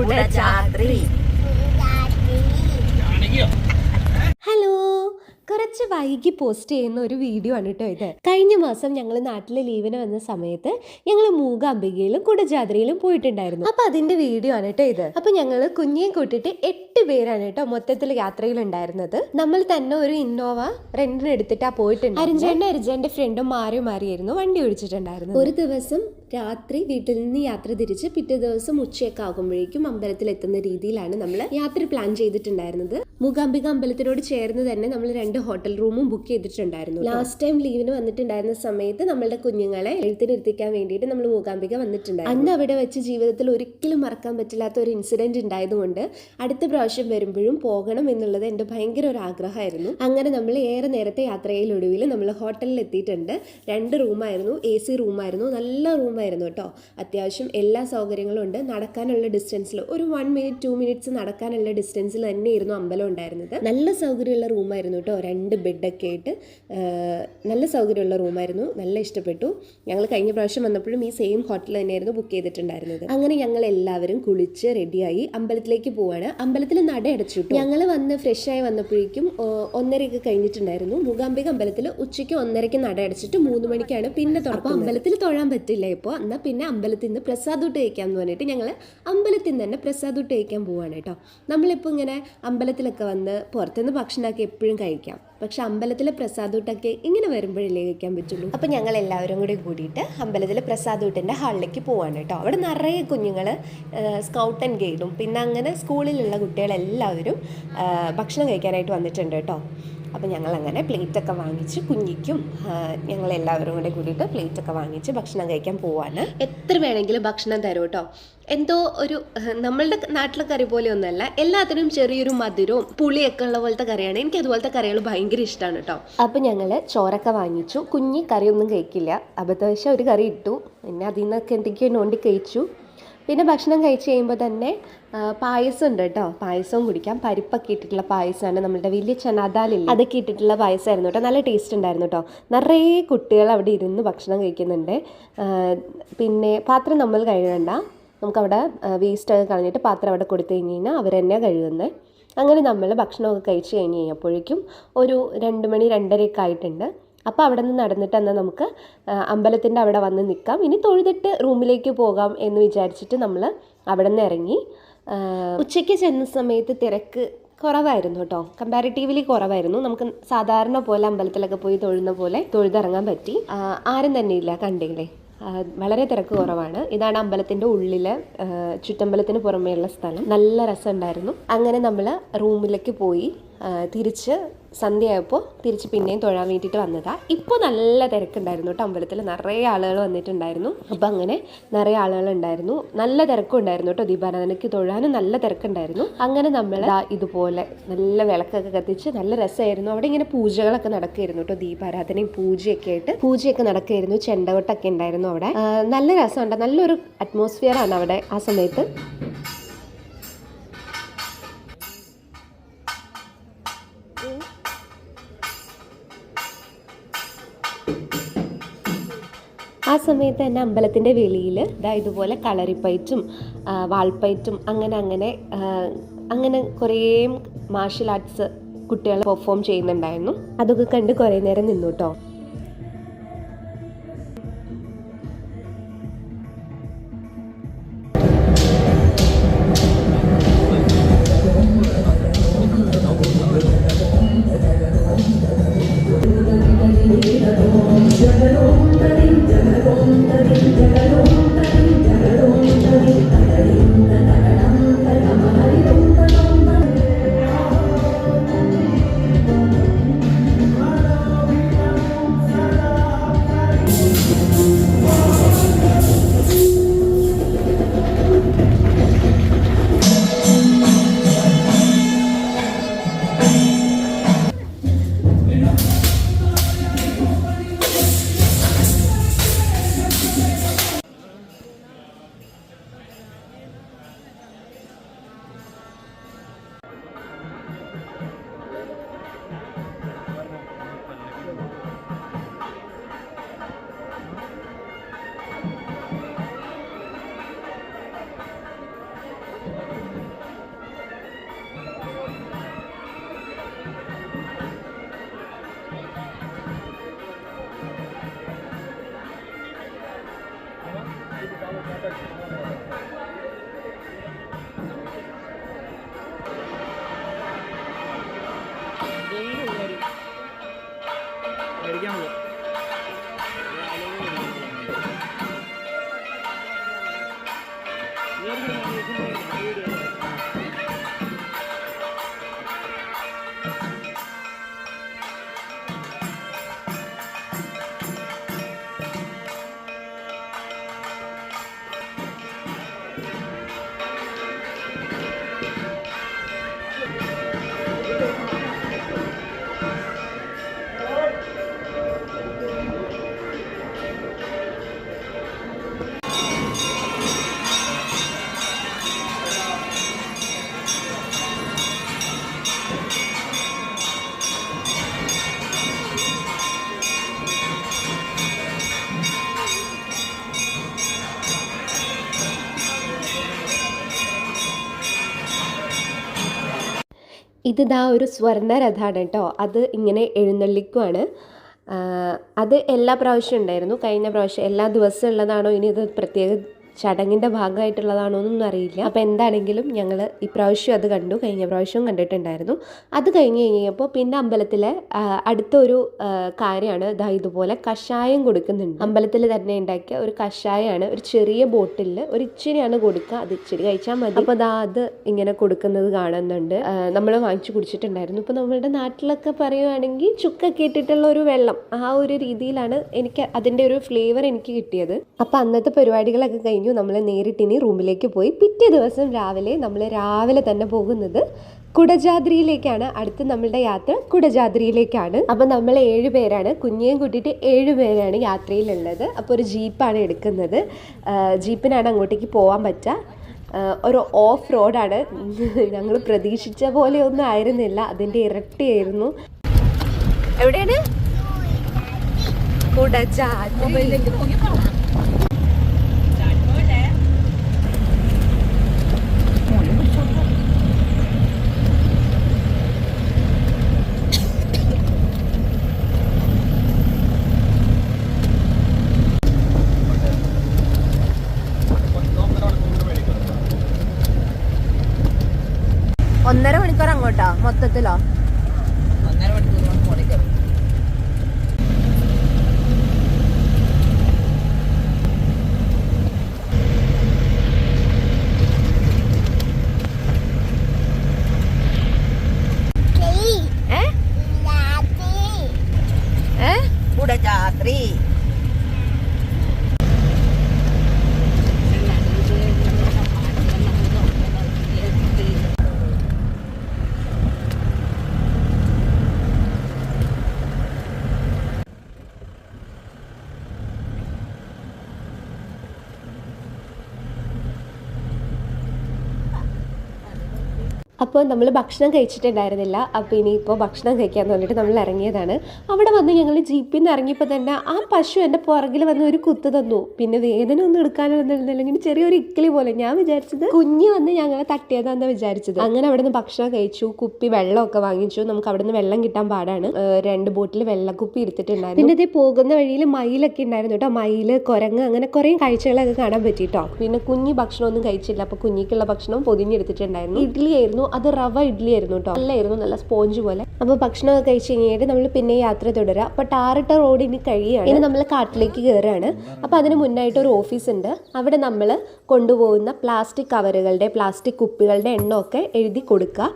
Kudajadri hello കുറച്ച് വൈകി post ചെയ്യുന്ന ഒരു വീഡിയോ ആണ് കേട്ടോ ഇത്. കഴിഞ്ഞ മാസം ഞങ്ങൾ നാട്ടിൽ ലീവിന് വന്ന സമയത്ത് ഞങ്ങൾ മൂകാംബികയിലും കുടജാദ്രിയിലും പോയിട്ടുണ്ടായിരുന്നു. അപ്പൊ അതിന്റെ വീഡിയോ ആണ് കേട്ടോ ഇത്. അപ്പൊ ഞങ്ങൾ കുഞ്ഞിയെ കൂട്ടിട്ട് എട്ട് പേരാണ് കേട്ടോ മൊത്തത്തിൽ യാത്രയിൽ ഉണ്ടായിരുന്നത് നമ്മൾ തന്നെ ഒരു ഇന്നോവ റെന്റിന് എടുത്തിട്ടാ പോയിട്ടുണ്ട് അരിഞ്ചേണ്ട അരിഞ്ചേന്റെ ഫ്രണ്ടും മാറി മാറിയായിരുന്നു വണ്ടി ഓടിച്ചിട്ടുണ്ടായിരുന്നു ഒരു ദിവസം രാത്രി വീട്ടിൽ നിന്ന് യാത്ര തിരിച്ച് പിറ്റേ ദിവസം ഉച്ചയൊക്കെ ആകുമ്പോഴേക്കും അമ്പലത്തിൽ എത്തുന്ന രീതിയിലാണ് നമ്മൾ യാത്ര പ്ലാൻ ചെയ്തിട്ടുണ്ടായിരുന്നത്. മൂകാംബിക അമ്പലത്തിനോട് ചേർന്ന് തന്നെ നമ്മൾ രണ്ട് ഹോട്ടൽ റൂമും ബുക്ക് ചെയ്തിട്ടുണ്ടായിരുന്നു ലാസ്റ്റ് ടൈം ലീവിന് വന്നിട്ടുണ്ടായിരുന്ന സമയത്ത് നമ്മളുടെ കുഞ്ഞുങ്ങളെ എഴുത്തിനിരുത്തിക്കാൻ വേണ്ടിയിട്ട് നമ്മൾ മൂകാംബിക വന്നിട്ടുണ്ടായിരുന്നു. അന്ന് അവിടെ വെച്ച് ജീവിതത്തിൽ ഒരിക്കലും മറക്കാൻ പറ്റില്ലാത്ത ഒരു ഇൻസിഡന്റ് ഉണ്ടായതുകൊണ്ട് അടുത്ത പ്രാവശ്യം വരുമ്പോഴും പോകണം എന്നുള്ളത് എന്റെ ഭയങ്കര ഒരു ആഗ്രഹമായിരുന്നു. അങ്ങനെ നമ്മൾ ഏറെ നേരത്തെ യാത്രയിലൊടുവിൽ നമ്മൾ ഹോട്ടലിൽ എത്തിയിട്ടുണ്ട്. രണ്ട് റൂമായിരുന്നു എ സി റൂമായിരുന്നു നല്ല റൂമായിരുന്നു കേട്ടോ അത്യാവശ്യം എല്ലാ സൗകര്യങ്ങളും ഉണ്ട്. നടക്കാനുള്ള ഡിസ്റ്റൻസിൽ ഒരു വൺ മിനിറ്റ് ടു മിനിറ്റ്സ് നടക്കാനുള്ള ഡിസ്റ്റൻസിൽ തന്നെയായിരുന്നു അമ്പലം ഉണ്ടായിരുന്നത്. നല്ല സൗകര്യമുള്ള റൂമായിരുന്നു കേട്ടോ രണ്ട് ബെഡൊക്കെ ആയിട്ട് നല്ല സൗകര്യമുള്ള റൂമായിരുന്നു. നല്ല ഇഷ്ടപ്പെട്ടു. ഞങ്ങൾ കഴിഞ്ഞ പ്രാവശ്യം വന്നപ്പോഴും ഈ സെയിം ഹോട്ടൽ തന്നെയായിരുന്നു ബുക്ക് ചെയ്തിട്ടുണ്ടായിരുന്നത്. അങ്ങനെ ഞങ്ങൾ എല്ലാവരും കുളിച്ച് റെഡിയായി അമ്പലത്തിലേക്ക് പോവാണ്. അമ്പലത്തിൽ നട അടച്ചു ഞങ്ങൾ വന്ന് ഫ്രഷ് ആയി വന്നപ്പോഴേക്കും ഒന്നരയ്ക്ക് ഒന്നരയൊക്കെ കഴിഞ്ഞിട്ടുണ്ടായിരുന്നു. മൂകാംബിക അമ്പലത്തിൽ ഉച്ചയ്ക്ക് ഒന്നരയ്ക്ക് നട അടച്ചിട്ട് മൂന്ന് മണിക്കാണ് പിന്നെ തുറക്കും അമ്പലത്തിൽ തൊഴാൻ പറ്റില്ല ഇപ്പോൾ എന്നാൽ പിന്നെ അമ്പലത്തിൽ നിന്ന് പ്രസാദൂട്ട് കഴിക്കാമെന്ന് പറഞ്ഞിട്ട് ഞങ്ങൾ അമ്പലത്തിൽ നിന്ന് തന്നെ പ്രസാദൂട്ട് കഴിക്കാൻ പോവാണ് കേട്ടോ. നമ്മളിപ്പോൾ ഇങ്ങനെ അമ്പലത്തിലൊക്കെ വന്ന് പുറത്തുനിന്ന് ഭക്ഷണമൊക്കെ എപ്പോഴും കഴിക്കാം. പക്ഷെ അമ്പലത്തിലെ പ്രസാദൂട്ടൊക്കെ ഇങ്ങനെ വരുമ്പോഴല്ലേ കഴിക്കാൻ പറ്റുള്ളൂ? അപ്പോൾ ഞങ്ങൾ എല്ലാവരും കൂടി കൂടിയിട്ട് അമ്പലത്തിലെ പ്രസാദൂട്ടിന്റെ ഹാളിലേക്ക് പോവാണ് കേട്ടോ. അവിടെ നിറയെ കുഞ്ഞുങ്ങൾ സ്കൗട്ട് ആൻഡ് ഗൈഡും. പിന്നെ അങ്ങനെ സ്കൂളിലുള്ള കുട്ടികളെല്ലാവരും ഭക്ഷണം കഴിക്കാനായിട്ട് വന്നിട്ടുണ്ട് കേട്ടോ. അപ്പം ഞങ്ങളങ്ങനെ പ്ലേറ്റൊക്കെ വാങ്ങിച്ച് കുഞ്ഞിക്കും ഞങ്ങളെല്ലാവരും കൂടെ കൂടിയിട്ട് പ്ലേറ്റൊക്കെ വാങ്ങിച്ച് ഭക്ഷണം കഴിക്കാൻ പോവാണ്. എത്ര വേണമെങ്കിലും ഭക്ഷണം തരും കേട്ടോ എന്തോ ഒരു നമ്മളുടെ നാട്ടിലെ കറി പോലെ ഒന്നല്ല എല്ലാത്തിനും ചെറിയൊരു മധുരവും പുളിയൊക്കെ ഉള്ള പോലത്തെ കറിയാണ്. എനിക്ക് അതുപോലത്തെ കറികൾ ഭയങ്കര ഇഷ്ടമാണ് കേട്ടോ അപ്പം ഞങ്ങൾ ചോറൊക്കെ വാങ്ങിച്ചു. കുഞ്ഞി കറിയൊന്നും കഴിക്കില്ല. അബദ്ധവശം ഒരു കറി ഇട്ടു. പിന്നെ അതിൽ നിന്നൊക്കെ എന്തൊക്കെയോ നോണ്ടി കഴിച്ചു. പിന്നെ ഭക്ഷണം കഴിച്ച് കഴിയുമ്പോൾ തന്നെ പായസം ഉണ്ട് കേട്ടോ. പായസവും കുടിക്കാം. പരിപ്പൊക്കെ ഇട്ടിട്ടുള്ള പായസമാണ് നമ്മളുടെ വലിയ ചനാദാലില്ല? അതൊക്കെ ഇട്ടിട്ടുള്ള പായസമായിരുന്നു കേട്ടോ. നല്ല ടേസ്റ്റ് ഉണ്ടായിരുന്നു കേട്ടോ. നിറയെ കുട്ടികൾ അവിടെ ഇരുന്ന് ഭക്ഷണം കഴിക്കുന്നുണ്ട്. പിന്നെ പാത്രം നമ്മൾ കഴുകണ്ട. നമുക്കവിടെ വേസ്റ്റ് ഒക്കെ കളഞ്ഞിട്ട് പാത്രം അവിടെ കൊടുത്തു കഴിഞ്ഞ് കഴിഞ്ഞാൽ അവർ കഴുകുന്നത് അങ്ങനെ നമ്മൾ ഭക്ഷണമൊക്കെ കഴിച്ച് കഴിഞ്ഞ് കഴിഞ്ഞപ്പോഴേക്കും ഒരു രണ്ട് മണി രണ്ടരയൊക്കെ ആയിട്ടുണ്ട്. അപ്പോൾ അവിടെ നിന്ന് നടന്നിട്ട് എന്നാൽ നമുക്ക് അമ്പലത്തിന്റെ അവിടെ വന്ന് നിൽക്കാം. ഇനി തൊഴുതിട്ട് റൂമിലേക്ക് പോകാം എന്ന് വിചാരിച്ചിട്ട് നമ്മൾ അവിടെ നിന്ന് ഇറങ്ങി. ഉച്ചയ്ക്ക് ചെന്ന സമയത്ത് തിരക്ക് കുറവായിരുന്നു കേട്ടോ. കമ്പാരിറ്റീവ്ലി കുറവായിരുന്നു. നമുക്ക് സാധാരണ പോലെ അമ്പലത്തിലൊക്കെ പോയി തൊഴുന്ന പോലെ തൊഴുതിറങ്ങാൻ പറ്റി. ആരും തന്നെ ഇല്ല കണ്ടില്ലേ? വളരെ തിരക്ക് കുറവാണ്. ഇതാണ് അമ്പലത്തിന്റെ ഉള്ളിലെ ചുറ്റമ്പലത്തിന് പുറമേയുള്ള സ്ഥലം. നല്ല രസമുണ്ടായിരുന്നു. അങ്ങനെ നമ്മൾ റൂമിലേക്ക് പോയി തിരിച്ച് സന്ധ്യയായപ്പോൾ തിരിച്ച് പിന്നെയും തൊഴാൻ വേണ്ടിയിട്ട് വന്നതാണ് ഇപ്പോൾ നല്ല തിരക്കുണ്ടായിരുന്നു കേട്ടോ അമ്പലത്തിൽ നിറയെ ആളുകൾ വന്നിട്ടുണ്ടായിരുന്നു. അപ്പം അങ്ങനെ നിറയെ ആളുകൾ ഉണ്ടായിരുന്നു നല്ല തിരക്കും ഉണ്ടായിരുന്നു കേട്ടോ ദീപാരാധനയ്ക്ക് തൊഴാനും നല്ല തിരക്കുണ്ടായിരുന്നു. അങ്ങനെ നമ്മൾ ഇതുപോലെ നല്ല വിളക്കൊക്കെ കത്തിച്ച് നല്ല രസമായിരുന്നു അവിടെ ഇങ്ങനെ പൂജകളൊക്കെ നടക്കുമായിരുന്നു കേട്ടോ ദീപാരാധനയും പൂജയൊക്കെ ആയിട്ട്. പൂജയൊക്കെ നടക്കുകയായിരുന്നു ചെണ്ടകൊട്ടൊക്കെ ഉണ്ടായിരുന്നു അവിടെ. നല്ല രസമുണ്ട്. നല്ലൊരു അറ്റ്മോസ്ഫിയർ ആണ് അവിടെ ആ സമയത്ത്. ആ സമയത്ത് തന്നെ അമ്പലത്തിന്റെ വെളിയിൽ ഇതാ ഇതുപോലെ കളറിപ്പയറ്റും ആ, വാൾപ്പയറ്റും അങ്ങനെ അങ്ങനെ അങ്ങനെ കുറേ മാർഷൽ ആർട്സ് കുട്ടികൾ പെർഫോം ചെയ്യുന്നുണ്ടായിരുന്നു. അതൊക്കെ കണ്ട് കുറേ നേരം നിന്നു കേട്ടോ. ഇത് ദാ ഒരു സ്വർണ രഥമാണ് കേട്ടോ അത് ഇങ്ങനെ എഴുന്നള്ളിക്കുവാണ്. അത് എല്ലാ പ്രാവശ്യം ഉണ്ടായിരുന്നു. കഴിഞ്ഞ പ്രാവശ്യം എല്ലാ ദിവസവും ഉള്ളതാണോ? ഇനി ഇത് പ്രത്യേക ചടങ്ങിന്റെ ഭാഗമായിട്ടുള്ളതാണോ എന്നൊന്നും അറിയില്ല. അപ്പോൾ എന്താണെങ്കിലും ഞങ്ങൾ ഇപ്രാവശ്യം അത് കണ്ടു. കഴിഞ്ഞ പ്രാവശ്യവും കണ്ടിട്ടുണ്ടായിരുന്നു. അത് കഴിഞ്ഞ് കഴിഞ്ഞപ്പോൾ പിന്നെ അമ്പലത്തിലെ അടുത്തൊരു കാര്യമാണ് ഇതാ ഇതുപോലെ കഷായം കൊടുക്കുന്നുണ്ട്. അമ്പലത്തിൽ തന്നെ ഉണ്ടാക്കിയ ഒരു കഷായമാണ് ഒരു ചെറിയ ബോട്ടിലിൽ ഒരു ഇച്ചിരിയാണ് കൊടുക്കുക. അത് ഇച്ചിരി കഴിച്ചാൽ മതി. അപ്പോൾ അതാ അത് ഇങ്ങനെ കൊടുക്കുന്നത് കാണുന്നുണ്ട്. നമ്മൾ വാങ്ങിച്ചു കുടിച്ചിട്ടുണ്ടായിരുന്നു. ഇപ്പോൾ നമ്മളുടെ നാട്ടിലൊക്കെ പറയുവാണെങ്കിൽ ചുക്കൊക്കെ ഇട്ടിട്ടുള്ള ഒരു വെള്ളം. ആ ഒരു രീതിയിലാണ് എനിക്ക് അതിന്റെ ഒരു ഫ്ലേവർ എനിക്ക് കിട്ടിയത്. അപ്പോൾ അന്നത്തെ പരിപാടികളൊക്കെ നമ്മൾ നേരിട്ട് ഇനി റൂമിലേക്ക് പോയി. പിറ്റേ ദിവസം രാവിലെ നമ്മൾ രാവിലെ തന്നെ പോകുന്നത് കുടജാദ്രിയിലേക്കാണ്. അടുത്ത നമ്മളുടെ യാത്ര കുടജാദ്രിയിലേക്കാണ്. അപ്പം നമ്മൾ ഏഴ് പേരാണ്. കൂട്ടിയിട്ട് ഏഴ് പേരാണ് യാത്രയിലുള്ളത്. അപ്പോൾ ഒരു ജീപ്പാണ് എടുക്കുന്നത്. ജീപ്പിനാണ് അങ്ങോട്ടേക്ക് പോകാൻ പറ്റുക ഒരു ഓഫ് റോഡാണ്. ഞങ്ങൾ പ്രതീക്ഷിച്ച പോലെ ഒന്നും ആയിരുന്നില്ല. അതിന്റെ ഇരട്ടിയായിരുന്നു. എവിടെയാണ്? കുടജാദ്രി. ഒന്നര മണിക്കൂർ അങ്ങോട്ടാ മൊത്തത്തിലോ ഒന്നര മണിക്കൂർ കൊണ്ട് മോളിൽ കയറും ഏ ഏ കുടജാത്രി അപ്പോൾ നമ്മൾ ഭക്ഷണം കഴിച്ചിട്ടുണ്ടായിരുന്നില്ല. അപ്പോൾ ഇനിയിപ്പോൾ ഭക്ഷണം കഴിക്കാൻ പറഞ്ഞിട്ട് നമ്മൾ ഇറങ്ങിയതാണ്. അവിടെ വന്ന് ഞങ്ങൾ ജീപ്പിൽ നിന്ന് ഇറങ്ങിയപ്പോൾ തന്നെ ആ പശു എന്റെ പുറകിൽ വന്ന് ഒരു കുത്ത് തന്നു. പിന്നെ വേദന ഒന്നും എടുക്കാനൊന്നും ഇങ്ങനെ ചെറിയൊരു ഇക്കിളി പോലെ. ഞാൻ വിചാരിച്ചത് കുഞ്ഞ് വന്ന് ഞങ്ങളെ തട്ടിയതാന്ന് വിചാരിച്ചത്. അങ്ങനെ അവിടെ നിന്ന് ഭക്ഷണം കഴിച്ചു. കുപ്പി വെള്ളമൊക്കെ വാങ്ങിച്ചു. നമുക്ക് അവിടെ നിന്ന് വെള്ളം കിട്ടാൻ പാടാണ്. രണ്ട് ബോട്ടിൽ വെള്ളക്കുപ്പി എടുത്തിട്ടുണ്ടായിരുന്നു. പിന്നെ ഇതേ പോകുന്ന വഴിയിൽ മയിലൊക്കെ ഉണ്ടായിരുന്നു കേട്ടോ. മയിൽ കുരങ്ങ് അങ്ങനെ കുറേ കാഴ്ചകളൊക്കെ കാണാൻ പറ്റിട്ടോ പിന്നെ കുഞ്ഞി ഭക്ഷണമൊന്നും കഴിച്ചില്ല. അപ്പോൾ കുഞ്ഞിക്കുള്ള ഭക്ഷണം പൊതിഞ്ഞെടുത്തിട്ടുണ്ടായിരുന്നു. ഇഡ്ഡലി ആയിരുന്നു. അത് റവ ഇഡ്ഡലി ആയിരുന്നു കേട്ടോ നല്ലായിരുന്നു നല്ല സ്പോഞ്ച് പോലെ. അപ്പോൾ ഭക്ഷണമൊക്കെ കഴിച്ച് കഴിഞ്ഞിട്ട് നമ്മൾ പിന്നെ യാത്ര തുടരുക അപ്പോൾ ടാറിട്ട റോഡ് ഇനി കഴിയുകയാണ് ഇനി നമ്മൾ കാട്ടിലേക്ക് കയറുകയാണ് അപ്പോൾ അതിന് മുന്നായിട്ട് ഒരു ഓഫീസ് ഉണ്ട് അവിടെ നമ്മൾ കൊണ്ടുപോകുന്ന പ്ലാസ്റ്റിക് കവറുകളുടെ പ്ലാസ്റ്റിക് കുപ്പികളുടെ എണ്ണമൊക്കെ എഴുതി കൊടുക്കുക.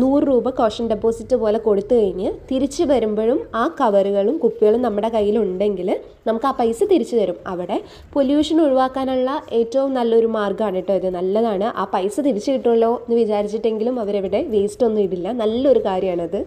നൂറ് രൂപ കോഷൻ ഡെപ്പോസിറ്റ് പോലെ കൊടുത്തു കഴിഞ്ഞ് തിരിച്ചു വരുമ്പോഴും ആ കവറുകളും കുപ്പികളും നമ്മുടെ കയ്യിലുണ്ടെങ്കിൽ നമുക്ക് ആ പൈസ തിരിച്ചു തരും. അവിടെ പൊല്യൂഷൻ ഒഴിവാക്കാനുള്ള ഏറ്റവും നല്ലൊരു മാർഗമാണ് കേട്ടോ ഇത്. നല്ലതാണ്. ആ പൈസ തിരിച്ചു കിട്ടുമല്ലോ എന്ന് വിചാരിച്ചിട്ടെങ്കിലും അവരവിടെ വേസ്റ്റ് ഒന്നും ഇടില്ല. നല്ലൊരു കാര്യമാണത്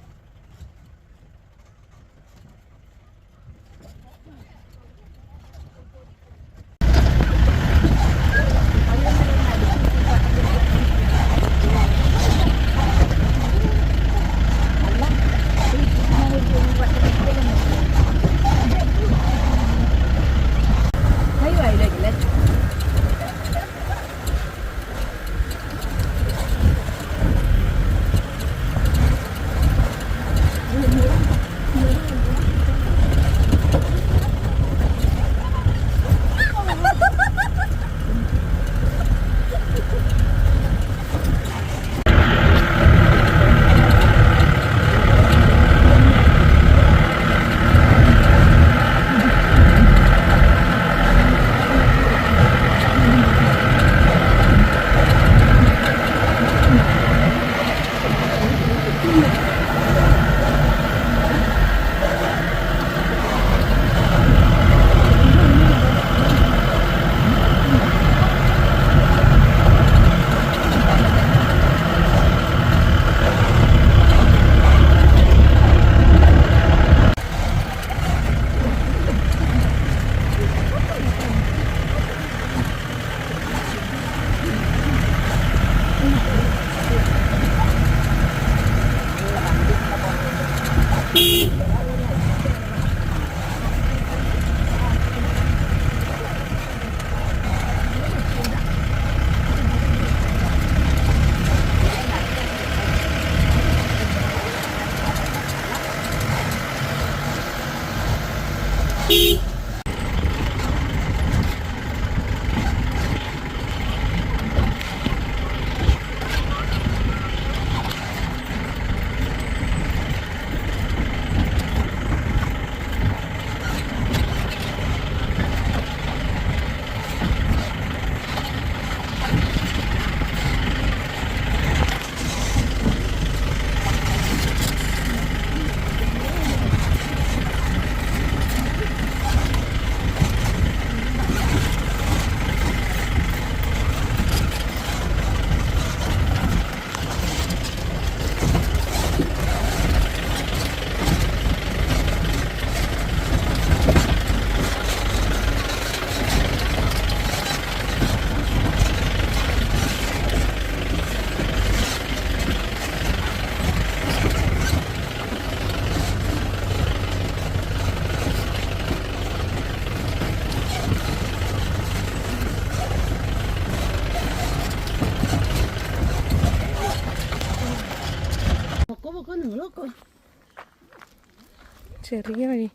ചെറിയ വഴി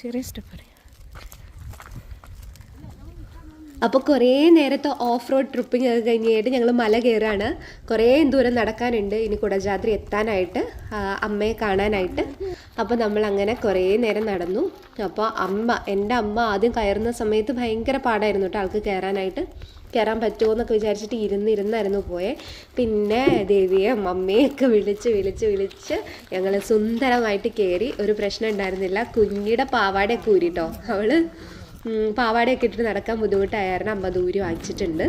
ചെറിയ സ്റ്റെപ്പ് അപ്പോൾ കുറേ നേരത്തെ ഓഫ് റോഡ് ട്രിപ്പിംഗ് ഒക്കെ കഴിഞ്ഞിട്ട് ഞങ്ങൾ മല കയറാണ് കുറേ ദൂരം നടക്കാനുണ്ട്. ഇനി കുടജാദ്രി എത്താനായിട്ട് അമ്മയെ കാണാനായിട്ട്. അപ്പോൾ നമ്മൾ അങ്ങനെ കുറേ നേരം നടന്നു. അപ്പോൾ അമ്മ എന്റെ അമ്മ ആദ്യം കയറുന്ന സമയത്ത് ഭയങ്കര പാടായിരുന്നു കേട്ടോ ആൾക്ക് കയറാനായിട്ട് കയറാൻ പറ്റുമോ എന്നൊക്കെ വിചാരിച്ചിട്ട് ഇരുന്നിരുന്നായിരുന്നു പോയെ. പിന്നെ ദേവിയെ മമ്മിയൊക്കെ വിളിച്ച് വിളിച്ച് വിളിച്ച് ഞങ്ങൾ സുന്ദരമായിട്ട് കയറി ഒരു പ്രശ്നം ഉണ്ടായിരുന്നില്ല. കുഞ്ഞിയുടെ പാവാടയൊക്കെ ഊരിട്ടോ. അവൾ ഉം, പാവാടയൊക്കെ ഇട്ടിട്ട് നടക്കാൻ ബുദ്ധിമുട്ടായ കാരണം അമ്മ ഊരി വാങ്ങിച്ചിട്ടുണ്ട്.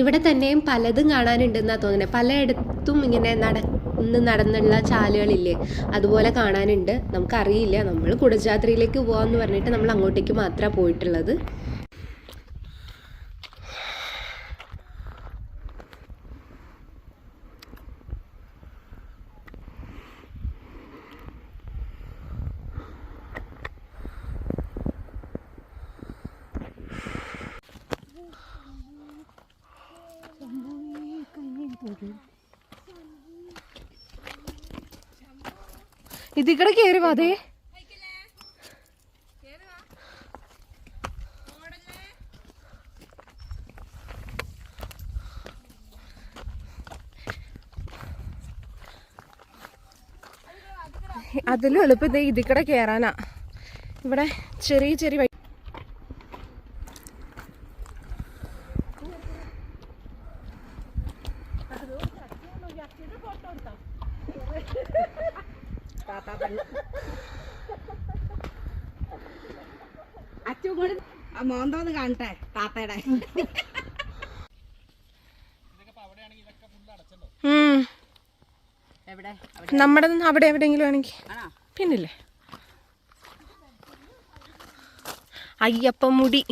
ഇവിടെ തന്നെയും പലതും കാണാനുണ്ടെന്നാ തോന്നുന്നത് പലയിടത്തും ഇങ്ങനെ നടന്ന് നടന്നുള്ള ചാലുകളില്ലേ അതുപോലെ കാണാനുണ്ട്. നമുക്കറിയില്ല. നമ്മൾ കുടജാദ്രിയിലേക്ക് പോകാമെന്ന് പറഞ്ഞിട്ട് നമ്മൾ അങ്ങോട്ടേക്ക് മാത്രമാണ് പോയിട്ടുള്ളത്. ഇതിക്കടെ കയറി വാതേ അതിലും എളുപ്പം ഇതേ ഇതിക്കടെ കയറാനാ ഇവിടെ ചെറിയ ചെറിയ വഴി അച്ഛൻ കൂടി ആ മോന്തോന്ന് കാണട്ടെ താത്തയുടെ. നമ്മുടെ അവിടെ എവിടെയെങ്കിലും ആണെങ്കിൽ ആണോ? പിന്നില്ലേ? അയ്യപ്പ മുടി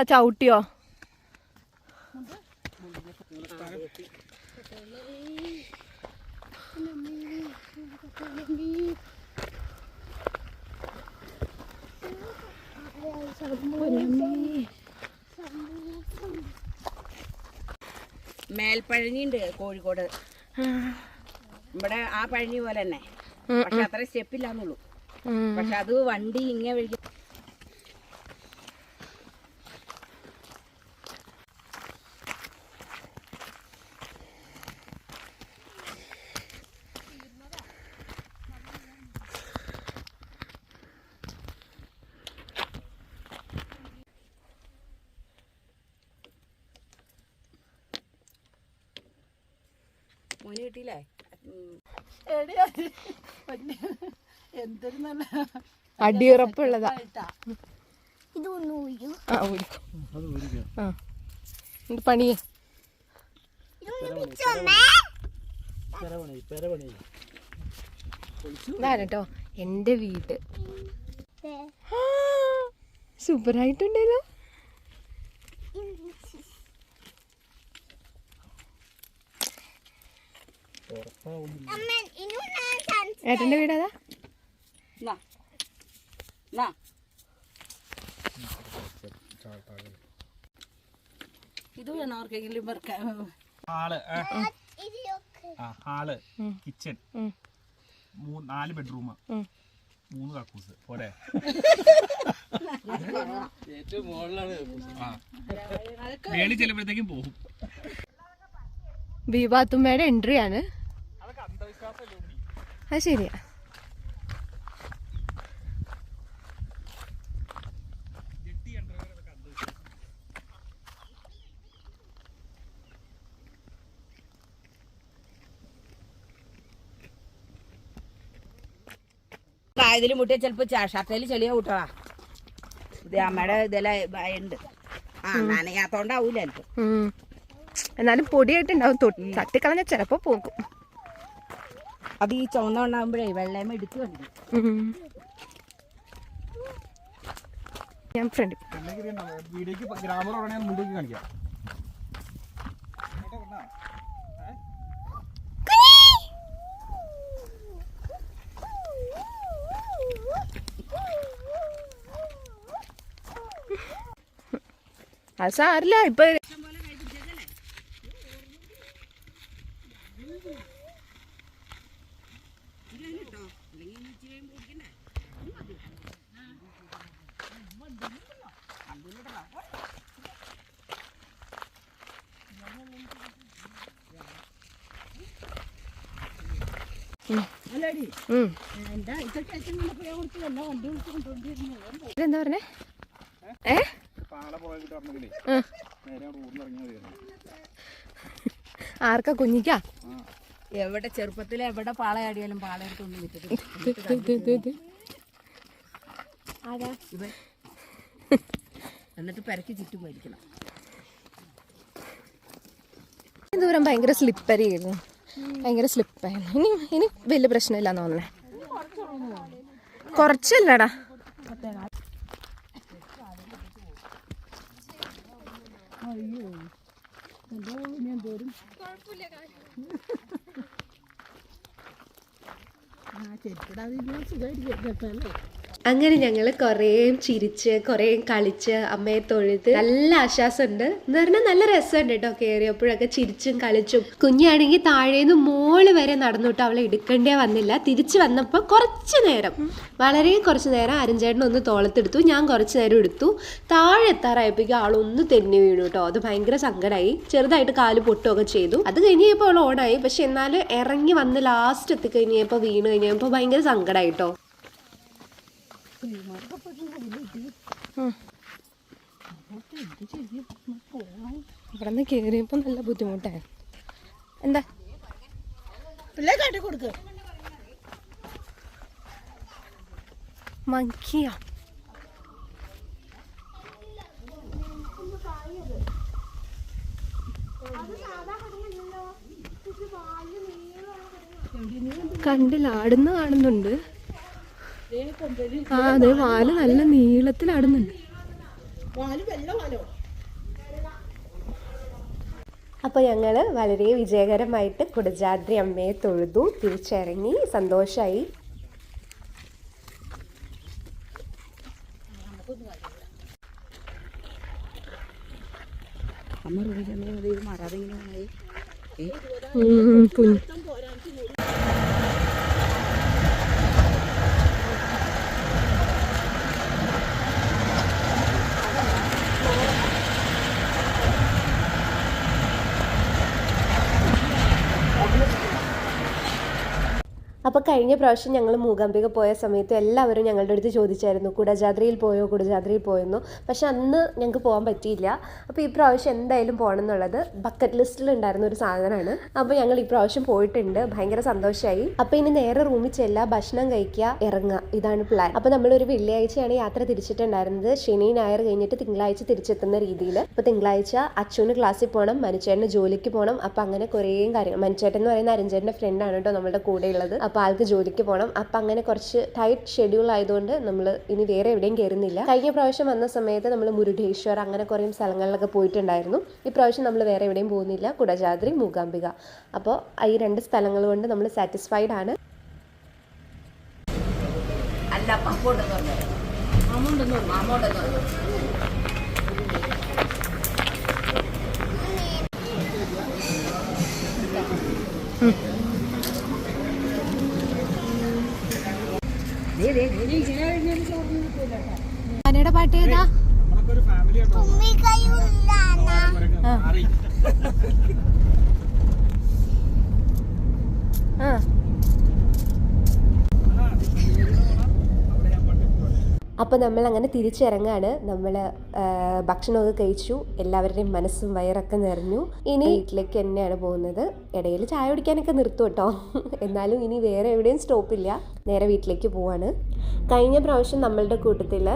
ക- ചവിട്ടിയോ മേൽപ്പഴനിയുണ്ട് കോഴിക്കോട്. ഇവിടെ ആ പഴനി പോലെ തന്നെ പക്ഷെ അത്ര സ്റ്റെപ്പ് ഇല്ലാന്നുള്ളൂ. ഉം. പക്ഷെ അത് വണ്ടി ഇങ്ങനെ വഴി മോന് എന്റെ. എന്തൊരു നല്ല അടിയുറപ്പുള്ളതാ. ഇത് പണിയേ. ഇതാണ് കേട്ടോ എന്റെ വീട്. സൂപ്പറായിട്ടുണ്ടല്ലോ. ഏട്ടന്റെ വീട് അതാ ഇത് വേണം ആർക്കെങ്കിലും ഹാൾ കിച്ചൺ. മൂന്ന് നാല് ബെഡ്റൂം. മൂന്ന് കക്കൂസ്. പോരെ. ആ. മേളിൽ ചെല്ലുമ്പോഴത്തേക്കും പോകും. ബീബാത്തുമ്മയുടെ എൻട്രി ആണ്. അത് ശരിയാ ഇതിൽ മുട്ടിയ ചിലപ്പോ ഷർട്ടയിൽ ചെളിയാ കൂട്ടടാ ഇത് അമ്മയുടെ ഇതെല്ലാം ഉണ്ട് ആ നനയാത്തോണ്ടാവൂല ചിലപ്പോ എന്നാലും പൊടിയായിട്ടുണ്ടാവും. തട്ടിക്കളഞ്ഞ ചിലപ്പോ പോകും. അത് ഈ ചുവന്ന ഉണ്ടാകുമ്പോഴേ വെള്ളയമ്മ എടുത്തു കണ്ടു ഞാൻ ഫ്രണ്ട്. അത് സാറില്ല ഇപ്പൊ റോഡിൽ പറഞ്ഞേ? ഏ? ആർക്കാ കുഞ്ഞിക്കാ? എവിടെ ചെറുപ്പത്തിൽ എവിടെ പാളയാടിയാലും പാളയെടുത്തൊന്നും വിറ്റിട്ട്. ഇവൻ. എന്നിട്ട് പെരക്കി ചുറ്റും മേടിക്കണം. ദൂരം ഭയങ്കര സ്ലിപ്പറി ആയിരുന്നു. ഭയങ്കര സ്ലിപ്പായിരുന്നു ഇനി ഇനി വലിയ പ്രശ്നമില്ല എന്ന് തോന്നണേ. കുറച്ചല്ലടാ. അങ്ങനെ ഞങ്ങൾ കുറേ ചിരിച്ച് കുറേ കളിച്ച് അമ്മയെ തൊഴുത് നല്ല ആശ്വാസമുണ്ട്. എന്ന് പറഞ്ഞാൽ നല്ല രസമുണ്ട് കേട്ടോ കയറിയപ്പോഴൊക്കെ ചിരിച്ചും കളിച്ചും. കുഞ്ഞാണെങ്കിൽ താഴേന്ന് മോൾ വരെ നടന്നിട്ട് അവളെ എടുക്കേണ്ടേ വന്നില്ല. തിരിച്ചു വന്നപ്പോൾ കുറച്ച് നേരം വളരെ കുറച്ച് നേരം അരഞ്ചേട്ടൻ ഒന്ന് തോളത്തെടുത്തു. ഞാൻ കുറച്ച് നേരം എടുത്തു. താഴെ എത്താറായപ്പോഴേക്കും ആളൊന്ന് തെന്നി വീണു കേട്ടോ. അത് ഭയങ്കര സങ്കടമായി ചെറുതായിട്ട് കാൽ പൊട്ടുകയൊക്കെ ചെയ്തു. അത് കഴിഞ്ഞപ്പോൾ അവൾ ഓണായി. പക്ഷെ എന്നാലും ഇറങ്ങി വന്ന് ലാസ്റ്റ് എത്തിക്കഴിഞ്ഞപ്പോൾ വീണ് കഴിഞ്ഞപ്പോൾ ഭയങ്കര സങ്കടമായി കേട്ടോ. ഇവിടെ നിന്ന് കയറിയപ്പോൾ നല്ല ബുദ്ധിമുട്ടായി എന്താ? പിള്ളേ കാട്ടി മങ്കിയാ. കണ്ടില്ല ആടുന്ന കാണുന്നുണ്ട്. ആ അതെ വാൽ നല്ല നീളത്തിൽ ആടുന്നുണ്ട് അപ്പോൾ ഞങ്ങൾ വളരെ വിജയകരമായിട്ട് കുടജാദ്രി അമ്മയെ തൊഴുതു തിരിച്ചിറങ്ങി സന്തോഷായി. അമ്മ മാറാതെ ഇങ്ങനെ അപ്പോൾ കഴിഞ്ഞ പ്രാവശ്യം ഞങ്ങൾ മൂകാംബിക പോയ സമയത്ത് എല്ലാവരും ഞങ്ങളുടെ അടുത്ത് ചോദിച്ചായിരുന്നു കുടജാദ്രിയിൽ പോയോ? കുടജാദ്രിയിൽ പോയെന്നോ? പക്ഷെ അന്ന് ഞങ്ങൾക്ക് പോകാൻ പറ്റിയില്ല. അപ്പോൾ ഈ പ്രാവശ്യം എന്തായാലും പോകണം എന്നുള്ളത് ബക്കറ്റ് ലിസ്റ്റിൽ ഉണ്ടായിരുന്ന ഒരു സാധനമാണ്. അപ്പോൾ ഞങ്ങൾ ഈ പ്രാവശ്യം പോയിട്ടുണ്ട്. ഭയങ്കര സന്തോഷമായി അപ്പോൾ ഇനി നേരെ റൂമിൽ ചെല്ലുക ഭക്ഷണം കഴിക്കുക ഇറങ്ങുക ഇതാണ് പ്ലാൻ അപ്പോൾ നമ്മളൊരു വെള്ളിയാഴ്ചയാണ് യാത്ര തിരിച്ചിട്ടുണ്ടായിരുന്നത്. ശനി ഞായർ കഴിഞ്ഞിട്ട് തിങ്കളാഴ്ച തിരിച്ചെത്തുന്ന രീതിയിൽ അപ്പോൾ തിങ്കളാഴ്ച അച്ഛന് ക്ലാസ്സിൽ പോകണം മനുച്ചേട്ടന് ജോലിക്ക് പോകണം അപ്പോൾ അങ്ങനെ കുറേ കാര്യങ്ങൾ. മനുച്ചേട്ടൻ എന്ന് പറയുന്ന അരഞ്ചേട്ടന്റെ ഫ്രണ്ടാണ് കേട്ടോ നമ്മുടെ കൂടെ ഉള്ളത് അപ്പോൾ ആൾക്ക് ജോലിക്ക് പോകണം അപ്പം അങ്ങനെ കുറച്ച് ടൈറ്റ് ഷെഡ്യൂൾ ആയതുകൊണ്ട് നമ്മൾ ഇനി വേറെ എവിടെയും കയറുന്നില്ല കഴിഞ്ഞ പ്രാവശ്യം വന്ന സമയത്ത് നമ്മൾ മുരുടേശ്വർ അങ്ങനെ കുറേ സ്ഥലങ്ങളിലൊക്കെ പോയിട്ടുണ്ടായിരുന്നു. ഈ പ്രാവശ്യം നമ്മൾ വേറെ എവിടെയും പോകുന്നില്ല. കുടജാദ്രി മൂകാംബിക. അപ്പോൾ ഈ രണ്ട് സ്ഥലങ്ങൾ കൊണ്ട് നമ്മൾ സാറ്റിസ്ഫൈഡ് ആണ്. അല്ല പപ്പോണ്ടെന്ന് ആനയുടെ പാട്ട് ഏതാ നമ്മളൊക്കെ ഒരു ഫാമിലി മാറി ആ അവിടെ ഞാൻ പണ്ട് പോയി. അപ്പോൾ നമ്മൾ അങ്ങനെ തിരിച്ചിറങ്ങാണ്. നമ്മൾ ഭക്ഷണമൊക്കെ കഴിച്ചു. എല്ലാവരുടെയും മനസ്സും വയറൊക്കെ നിറഞ്ഞു. ഇനി വീട്ടിലേക്ക് തന്നെയാണ് പോകുന്നത്. ഇടയിൽ ചായ കുടിക്കാനൊക്കെ നിർത്തും കേട്ടോ. എന്നാലും ഇനി വേറെ എവിടെയും സ്റ്റോപ്പില്ല നേരെ വീട്ടിലേക്ക് പോവാണ്. കഴിഞ്ഞ പ്രാവശ്യം നമ്മളുടെ കൂട്ടത്തിൽ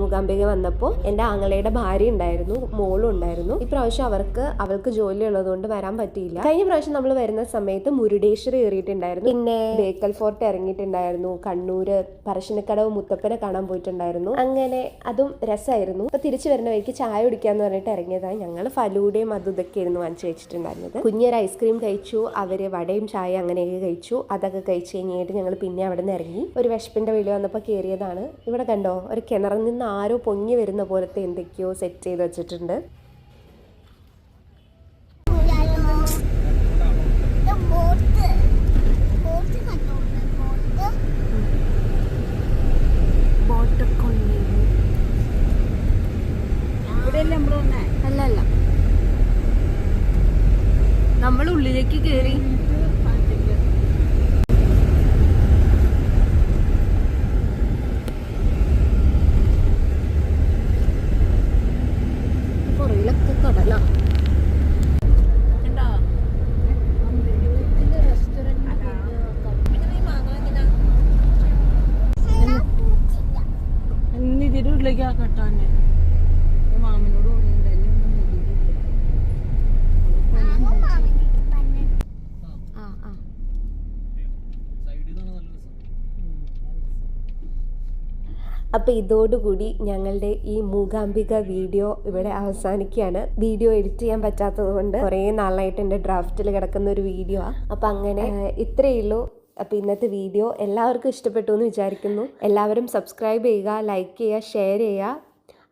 മൂകാംബിക വന്നപ്പോൾ എന്റെ ആങ്ങളയുടെ ഭാര്യ ഉണ്ടായിരുന്നു മോളും ഉണ്ടായിരുന്നു. ഇപ്രാവശ്യം അവർക്ക് അവൾക്ക് ജോലി ഉള്ളതുകൊണ്ട് വരാൻ പറ്റിയില്ല. കഴിഞ്ഞ പ്രാവശ്യം നമ്മൾ വരുന്ന സമയത്ത് മുരുടേശ്വരി കയറിയിട്ടുണ്ടായിരുന്നു. പിന്നെ ബേക്കൽ ഫോർട്ട് ഇറങ്ങിയിട്ടുണ്ടായിരുന്നു. കണ്ണൂര് പറശ്ശിനിക്കടവ് മുത്തപ്പനെ കാണാൻ പോയിട്ടുണ്ടായിരുന്നു. അങ്ങനെ അതും രസമായിരുന്നു അപ്പൊ തിരിച്ചു വരുന്ന വഴിക്ക് ചായ കുടിക്കാന്ന് പറഞ്ഞിട്ട് ഇറങ്ങിയതാണ് ഞങ്ങൾ ഫലൂടയും അതും ഇതൊക്കെ ആയിരുന്നു വാങ്ങിച്ചു വെച്ചിട്ടുണ്ടായിരുന്നത് കുഞ്ഞൊരു ഐസ്ക്രീം കഴിച്ചു. അവർ വടയും ചായ അങ്ങനെയൊക്കെ കഴിച്ചു. അതൊക്കെ കഴിച്ചു കഴിഞ്ഞിട്ട് ഞങ്ങൾ പിന്നെ അവിടെ നിന്ന് ഇറങ്ങി. ഒരു വിഷപ്പിന്റെ വെളി വന്നപ്പോൾ കയറിയതാണ് ഇവിടെ കണ്ടോ? ഒരു കിണറിൽ നിന്ന് ആരോ പൊങ്ങി വരുന്ന പോലത്തെ എന്തൊക്കെയോ സെറ്റ് ചെയ്ത് വെച്ചിട്ടുണ്ട് ബോട്ടൊക്കെ ഇവിടെയല്ലേ നമ്മൾ വന്നേ അല്ല അല്ല നമ്മൾ ഉള്ളിലേക്ക് കയറി പുറകിലൊക്കെ കടലാ ഇതിന്റെ ഉള്ളിലേക്ക് ആ കെട്ടാനെ മാമനോട് പറഞ്ഞിട്ടുണ്ട് എന്നെ ഒന്നും മുടിയില്ല. ആ ആ അപ്പോൾ ഇതോടുകൂടി ഞങ്ങളുടെ ഈ മൂകാംബിക വീഡിയോ ഇവിടെ അവസാനിക്കുകയാണ്. വീഡിയോ എഡിറ്റ് ചെയ്യാൻ പറ്റാത്തത് കൊണ്ട് കുറേ നാളായിട്ട് എന്റെ ഡ്രാഫ്റ്റിൽ കിടക്കുന്ന ഒരു വീഡിയോ ആണ് അപ്പം അങ്ങനെ ഇത്രയേ ഉള്ളൂ. അപ്പോൾ ഇന്നത്തെ വീഡിയോ എല്ലാവർക്കും ഇഷ്ടപ്പെട്ടു എന്ന് വിചാരിക്കുന്നു. എല്ലാവരും സബ്സ്ക്രൈബ് ചെയ്യുക ലൈക്ക് ചെയ്യുക ഷെയർ ചെയ്യുക.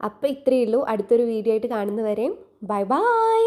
അപ്പോൾ ഇത്രയേ ഉള്ളൂ. അടുത്തൊരു വീഡിയോ ആയിട്ട് കാണുന്നവരെയും ബൈ ബൈ.